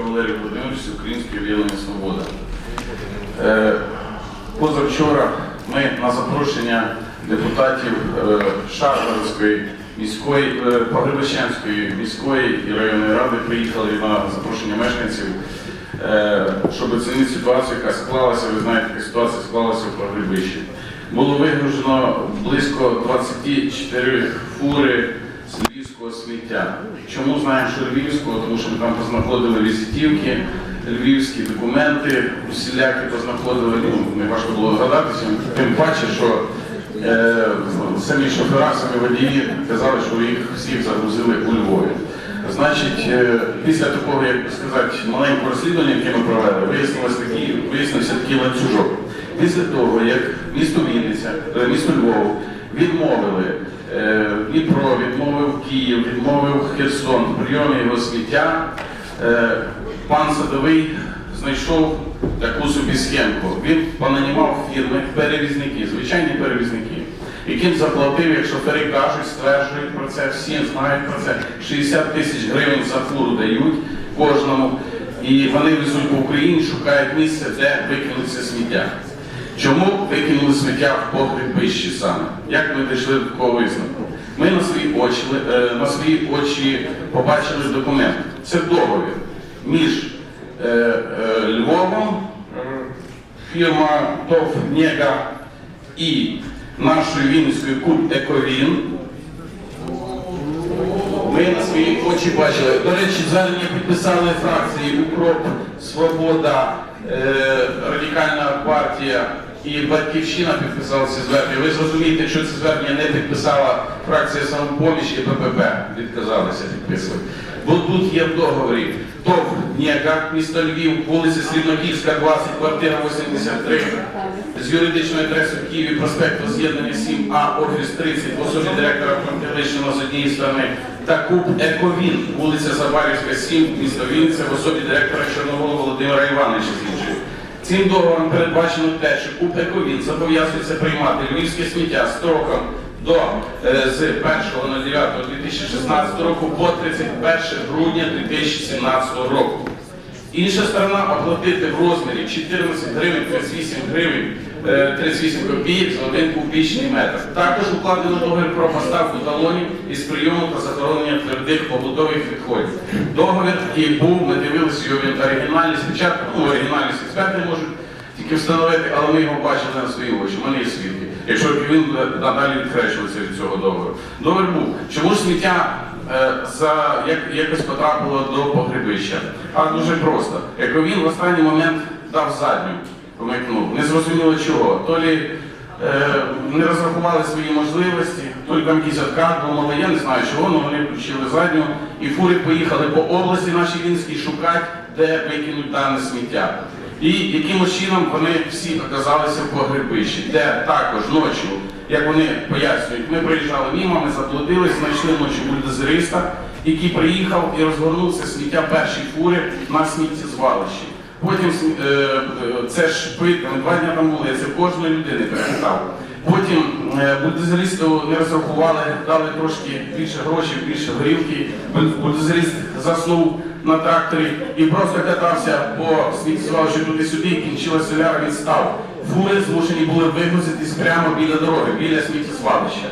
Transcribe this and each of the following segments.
Валерій Володимирович, Українське об'єднання Свобода. Е, Позавчора ми на запрошення депутатів е, Шахарської міської, е, Погребищенської міської і районної ради приїхали на запрошення мешканців, щоб оцінити ситуацію, яка склалася. Ви знаєте, яка ситуація склалася в Погребищі. Було вигружено близько 24 фури з львівського сміття. Чому знаємо, що львівського? Тому що ми там познаходили візитівки, львівські документи, усілякі познаходили, ну, не важко було згадатися, тим паче, що е, самі шофера, самі водії казали, що їх всіх загрузили у Львові. Значить, е, після такого, як сказати, маленького розслідування, яке ми провели, такий, вияснився такий ланцюжок. Після того, як місто Вінниця, е, місто Львов відмовили Дніпро, відмовив Київ, відмовив Херсон в прийомі його сміття, е, пан Садовий знайшов таку собі схемку. Він понанімав фірми, перевізники, звичайні перевізники, яким заплатив, як шофери кажуть, стверджують про це, всі знають про це, 60 тисяч гривень за фуру дають кожному. І вони везуть по Україні, шукають місце, де викинути це сміття. Чому викинули сміття в погребищі саме? Як ми дійшли до такого висновку? Ми на свої очі, е, на свої очі побачили документ. Це договір між е, е, Львовом, фірма ТОВ Нега і нашою Вінницькою Куб Ековін. Ми на свої очі бачили. До речі, звернення підписали фракції Укроп, Свобода, е, Радикальна партія і Батьківщина підписали ці звернення. Ви зрозумієте, що це звернення не підписала фракція самопоміч і ППП. Відказалися підписувати. Бо тут є в договорі ТОВ Ніяка, місто Львів, вулиця Слівноківська, 20, квартира 83, з юридичною адресою Києві, проспект З'єднання 7А, офіс 30, в особі директора Фронтовищина з однієї сторони, та Куб Ековін, вулиця Забарівська, 7, місто Вінниця, в особі директора Чорнового Володимира Івановича з іншої. Цим договором передбачено те, що Куб Ековін зобов'язується приймати львівське сміття строком до е, з 1.09.2016 року по 31 грудня 2017 року. Інша сторона оплатити в розмірі 14 гривень 38 гривень 38 копійок за один кубічний метр. Також укладено договір про поставку талонів із прийому та захоронення твердих побутових відходів. Договір, який був, ми дивилися його він оригінальний спочатку, ну оригінальність експерти можуть тільки встановити, але ми його бачили на свої очі, в є свідки. Якщо він надалі відхрещуватися від цього договору. Договір був. Чому ж сміття е, за, як, якось потрапило до погребища? А дуже просто. Якби він в останній момент дав задню, не зрозуміло чого. То лі е, не розрахували свої можливості, то лі там якийсь откат, думали, я не знаю чого, але вони включили задню, і фури поїхали по області нашій Вінській шукати, де викинуть дане сміття. І якимось чином вони всі оказалися в погребищі, де також ночі, як вони пояснюють, ми приїжджали мимо, ми заплатили, знайшли ночі бульдозериста, який приїхав і розгорнув це сміття першої фури на сміттєзвалищі. Потім е, це ж ми два дні там кожної людини перепитав. Потім е, бульдозеристу не розрахували, дали трошки більше грошей, більше горілки. Буль- Бульдозерист заснув на тракторі і просто катався по сміттєзвалищу туди-сюди, і кінчилася соляра, він став. Фури змушені були вигрузитись прямо біля дороги, біля сміттєзвалища.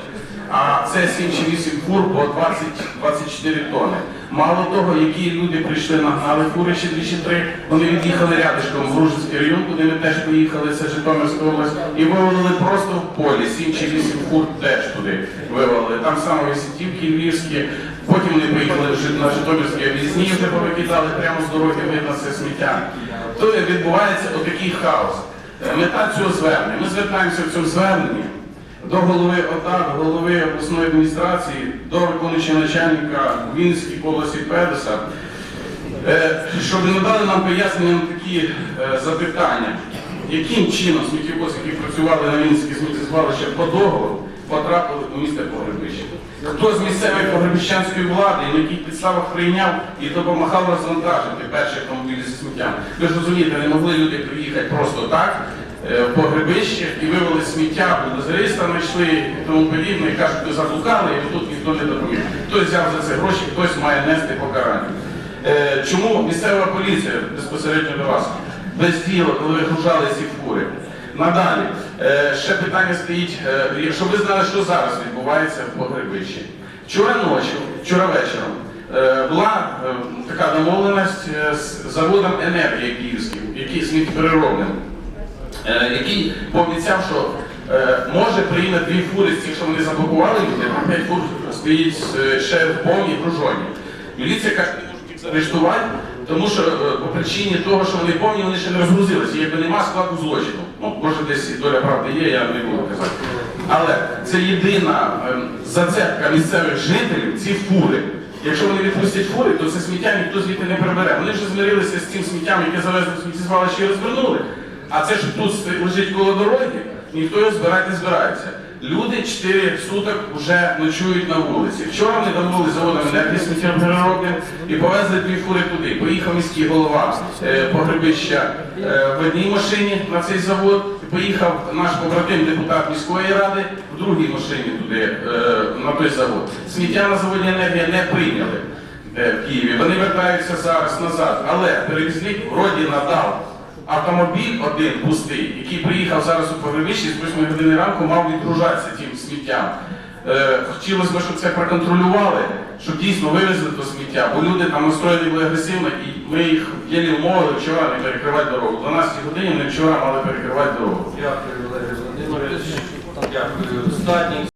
А це 7 чи 8 фур по 20-24 тони. Мало того, які люди прийшли, нагнали фури ще дві три, вони від'їхали рядишком в Ружинський район, куди ми теж поїхали, це Житомирська область, і вивалили просто в полі, 7 чи 8 фур теж туди вивалили. Там саме висітівки львівські, потім вони поїхали на Житомирські об'їзні, де повикидали прямо з дороги видно це сміття. То відбувається отакий хаос. Е, Мета цього звернення. Ми звертаємося в цьому зверненні до голови ОТА, до голови обласної адміністрації, до виконуючого начальника Вінницької області Педеса, е, щоб надали нам пояснення на такі е, запитання, яким чином сміттєвози, які працювали на Вінницькій сміттєзвалищі по договору, потрапили до міста Погребище. Хто з місцевої погребищанської влади, на яких підставах прийняв і допомагав розвантажити перші автомобілі зі сміттям. Ви ж розумієте, не могли люди приїхати просто так в погребище і вивели сміття, бульдозериста знайшли і тому подібне, і кажуть, ви заблукали, і тут ніхто не допоміг. Хтось взяв за це гроші, хтось має нести покарання. Е, Чому місцева поліція безпосередньо до вас без діла, коли вигружали ці фури? Надалі, е, ще питання стоїть, е, щоб ви знали, що зараз відбувається в Погребищі. Вчора ночі, вчора вечором, е, була е, така домовленість е, з заводом енергії київським, який сміттєпереробним, е, який пообіцяв, що е, може прийняти дві фури з тих, що вони заблокували люди, а п'ять фур стоїть е, ще в повній гружоні. Міліція каже, не можуть їх заарештувати, тому що е, по причині того, що вони повні, вони ще не розгрузилися, якби нема складу злочину. Ну, може десь доля правди є, я не буду казати. Але це єдина ем, зацепка місцевих жителів, ці фури. Якщо вони відпустять фури, то це сміття ніхто звідти не прибере. Вони вже змирилися з цим сміттям, яке завезли в сміттєзвалище і розвернули. А це, що тут лежить коло дороги, ніхто його збирати не збирається. Люди 4 суток вже ночують на вулиці. Вчора вони домовили заводом енергії і повезли дві фури туди. Поїхав міський голова е, погребища е, в одній машині на цей завод. Поїхав наш побратим депутат міської ради в другій машині туди, е, на той завод. Сміття на заводі енергія не прийняли в Києві. Вони вертаються зараз назад. Але перевізник вроді надав автомобіль один пустий, який приїхав зараз у погребищі з 8 години ранку, мав відгружатися тим сміттям. Е, хотілося б, щоб це проконтролювали, щоб дійсно вивезли то сміття, бо люди там настроєні були агресивно, і ми їх єлі вмовили вчора не перекривати дорогу. В 12 годині вони вчора мали перекривати дорогу. Дякую, Валерій Володимирович. Дякую. Останній